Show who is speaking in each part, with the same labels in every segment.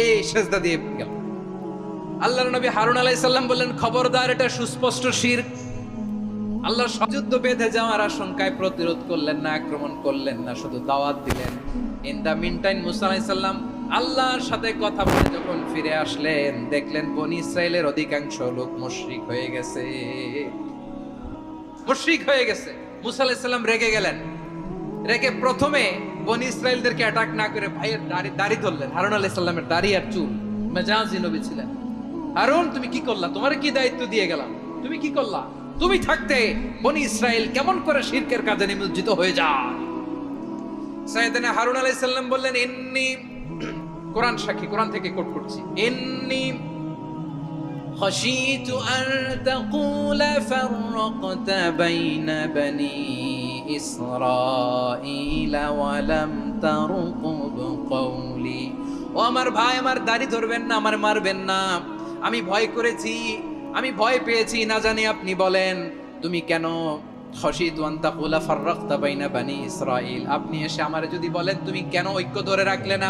Speaker 1: এই সেজদা দিয়ে গেল। আল্লাহর নবী হারুন আলাইহিস সাল্লাম বললেন, খবরদার, এটা সুস্পষ্ট শির। আল্লাহর সযুদ্ধ বেঁধে যাওয়ার আশঙ্কায় প্রতিরোধ করলেন না, আক্রমণ করলেন না, শুধু দাওয়াত দিলেন। ইন দা মিনটাইম মুসা আলাইহিস সাল্লাম আল্লাহর সাথে কথা বলে যখন ফিরে আসলেন, দেখলেন বনি ইসরায়েলের অধিকাংশ লোক মুশরিক হয়ে গেছে। মুশরিক হয়ে গেছে। মুসা আলাইহিস সাল্লাম রেগে গেলেন। রেগে প্রথমে বনি ইসরায়েলদেরকে অ্যাটাক না করে ভাইয়ের দাড়ি দাড়ি ধরলেন হারুন আলাইহিস সাল্লামের দাড়ি আর চুল মেজাজি নবী ছিলেন হারুন তুমি কি করলা তোমার কি দায়িত্ব দিয়ে গেলাম তুমি কি করলা তুমি থাকতে বনি ইসরায়েল কেমন করে শিরকের কাজে নিমজ্জিত হয়ে যায় সাইয়েদনা হারুন আলাইহিস সালাম বললেন ইন্নি কোরআন সাক্ষী কোরআন থেকে কোট করছি ইন্নি خشيت أن تقول فرقت بين بني إسرائيل ولم ترقب قولي ও আমার ভাই আমার দাড়ি ধরবেন না আমার মারবেন না আমি ভয় করেছি আমি ভয় পেয়েছি না জানি আপনি বলেন তুমি কেন খসিত ওয়ান্তাকুলা ফাররাকতা বাইনা বানি ইসরাইল আপনি এসে আমারে যদি বলেন তুমি কেন ঐক্য ধরে রাখলে না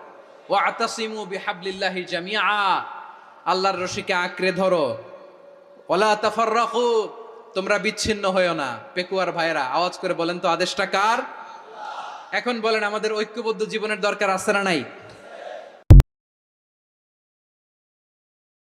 Speaker 1: ও আতাসিমু বিহাবলিল্লাহি জামিয়া আল্লাহর রশিকে আঁকড়ে ধরো। ওলা তাফাররাকু, তোমরা বিচ্ছিন্ন হয়েও না। পেকুয়ার ভাইরা আওয়াজ করে বলেন তো আদেশটা কার? এখন বলেন, আমাদের ঐক্যবদ্ধ জীবনের দরকার আছে না নাই?